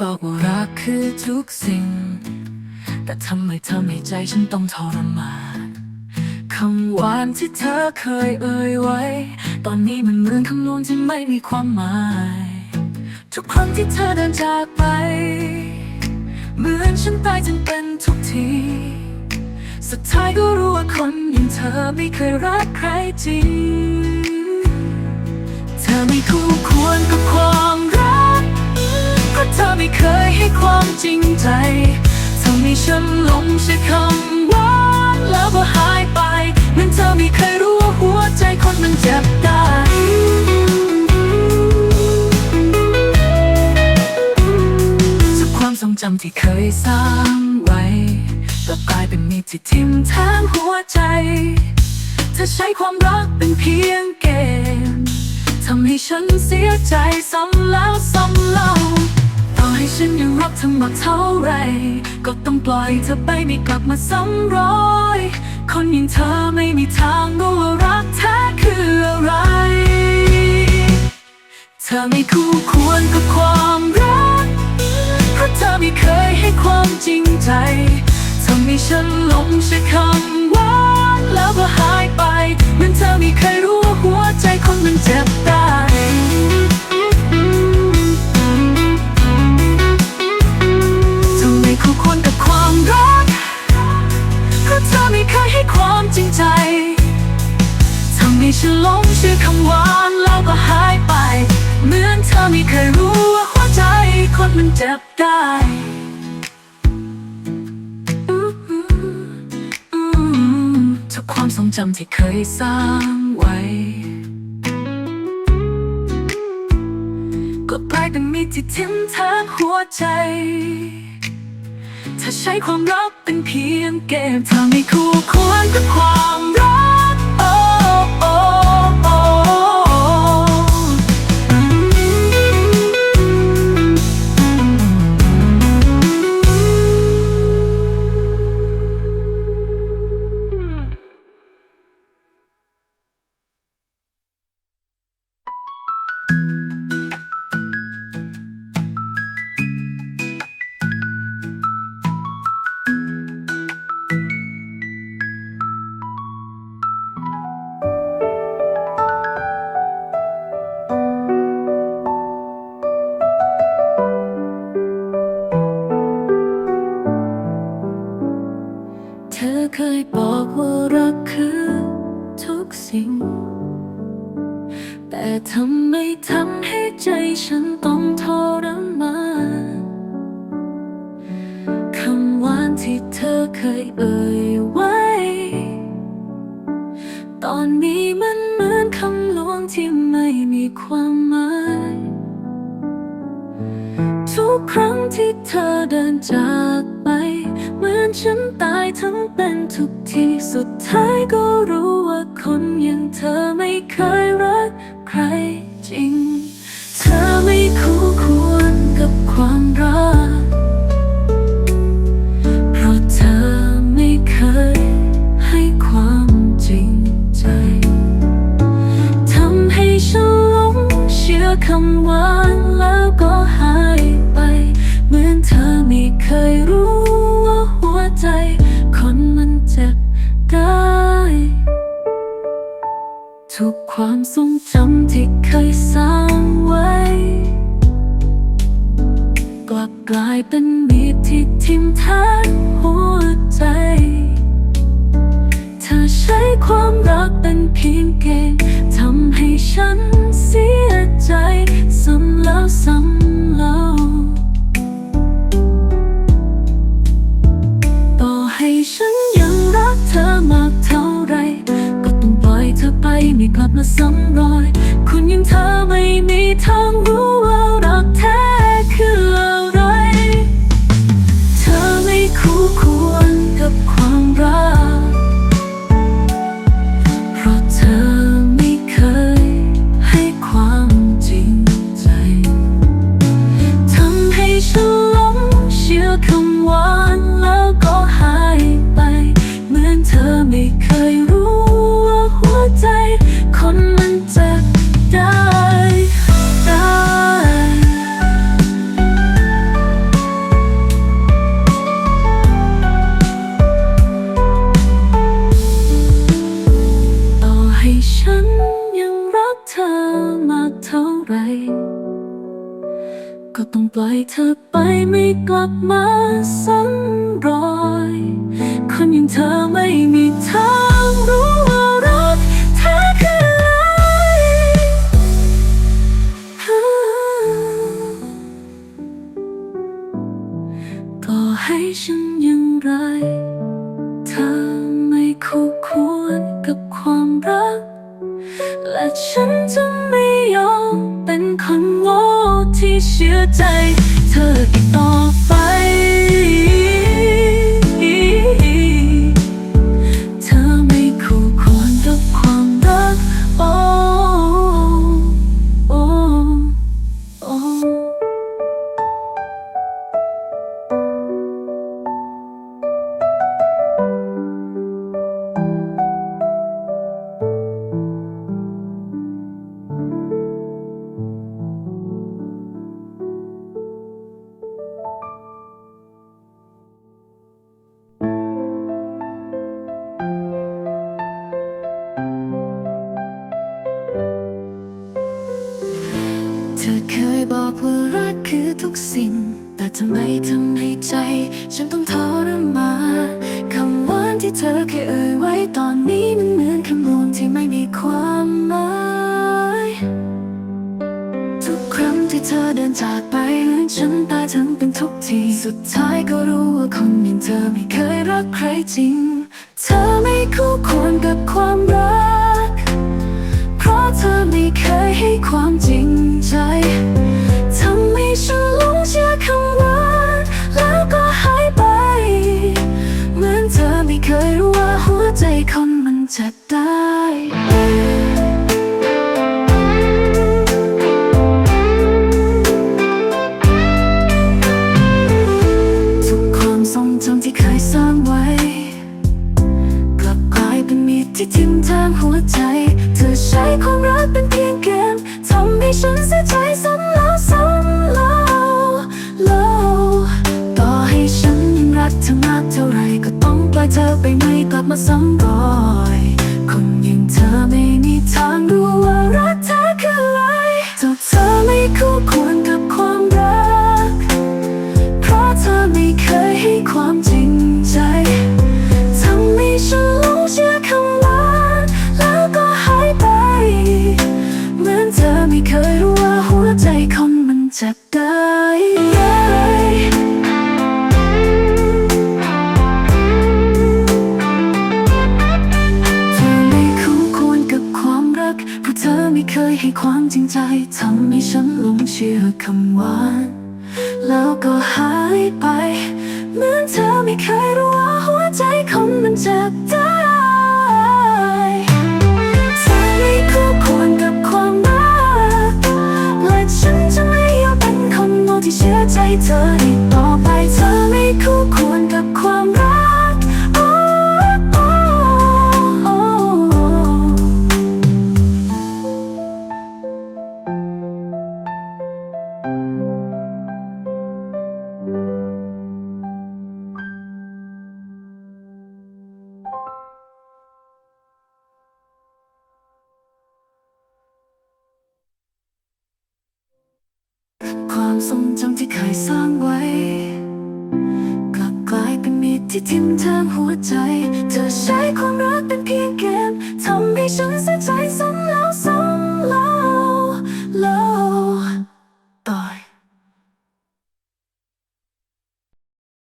บอกว่ารักคือทุกสิ่ง แต่ทำไมเธอให้ใจฉันต้องทรมานคำหวานที่เธอเคยเอ่ยไว้ ตอนนี้มันเหมือนคำลวงที่ไม่มีความหมาย ทุกครั้งที่เธอเดินจากไป เหมือนฉันตายจนเป็นทุกที สุดท้ายก็รู้ว่าคนอย่างเธอไม่เคยรักใครจริง เธอไม่คู่ควรกับความร เธอไม่เคยให้ความจริงใจทำให้ฉันหลงใช้คำหวานแล้วก็หายไปเหมือนเธอไม่เคยรู้ว่าหัวใจคนมันเจ็บได้จากความทรงจำที่เคยสร้างไว้ก็กลายเป็นมีดที่ทิ่มแทงหัวใจเธอใช้ความรักเป็นเพียงเกมทำให้ฉันเสียใจซ้ำ ฉันยังรักเธอมากเท่าไร ก็ต้องปล่อยเธอไปไม่กลับมาซ้ำรอย คนอย่างเธอไม่มีทางรู้ว่ารักแท้คืออะไร เธอไม่คู่ควรกับความรัก เพราะเธอไม่เคยให้ความจริงใจทำให้ฉันหลงใช้คำหวานแล้วก็หายไปเหมือนเธอไม่เคยรู้ว่าหัวใจคนมันเจ็บได้ ธอไม่เคยรู้ว่าหัวใจคนมันเจ็บได้ทุกความทรงจำที่เคยสร้างไว้ ก็กลายเป็นมีดที่ทิ่มแทงหัวใจ ถ้าใช้ความรักเป็นเพียงเกมเธอไม่คู่ควรกับความรัก โอ้โอ้ ทำไมทำให้ใจฉันต้องทรมานคำหวานที่เธอเคยเอ่ยไว้ ตอนนี้มันเหมือนคำลวงที่ไม่มีความหมาย ทุกครั้งที่เธอเดินจาก ฉันตายทั้งเป็นทุกทีสุดท้ายก็รู้ว่าคนอย่างเธอไม่เคยรักใครจริง เธอไม่คู่ควรกับความรัก เพราะเธอไม่เคยให้ความจริงใจทำให้ฉันหลงเชื่อคำหวานแล้วก็หายไป เหมือนเธอไม่เคยรู้ ใจคนมันเจ็บได้ ทุกความทรงจำที่เคยสร้างไว้ กลับกลายเป็นมีดที่ทิ่มแทงหัวใจเธอใช้ความรักเป็นเพียงเกมทำให้ฉันเสียใจซ้ำแล้วซ้ำ ปล่อยเธอไปไม่กลับมาซ้ำรอย คนอย่างเธอไม่มีทาง ที่เชื่อใจ เธออีกต่อไป กสิ่ง แต่ทำไมทำให้ใจ ฉันต้องทรมานคำหวานที่เธอเคยเอ่ยไว้ตอนนี้มันเหมือนคำรวมที่ไม่มีความหมาย ทุกครั้งที่เธอเดินจากไปฉันตายทั้งเป็นทุกที สุดท้ายก็รู้ว่าคนอย่างเธอไม่เคยรักใครจริง เธอไม่คู่ควรกับความรัก เพราะเธอไม่เคยให้ความจริงใจ ไให้ความจริงใจทำให้ฉันหลงเชื่อคำหวาน แล้วก็หายไป เหมือนเธอไม่เคยรู้ว่าหัวใจคนมันเจ็บได้เธอไม่คู่ควร จำที่เคยสร้างไว้ กลับกลายเป็นมีดที่ทิ่มแทงหัวใจ เธอใช้ความรักเป็นเพียงเกมทำให้ฉันเสียใจซ้ำ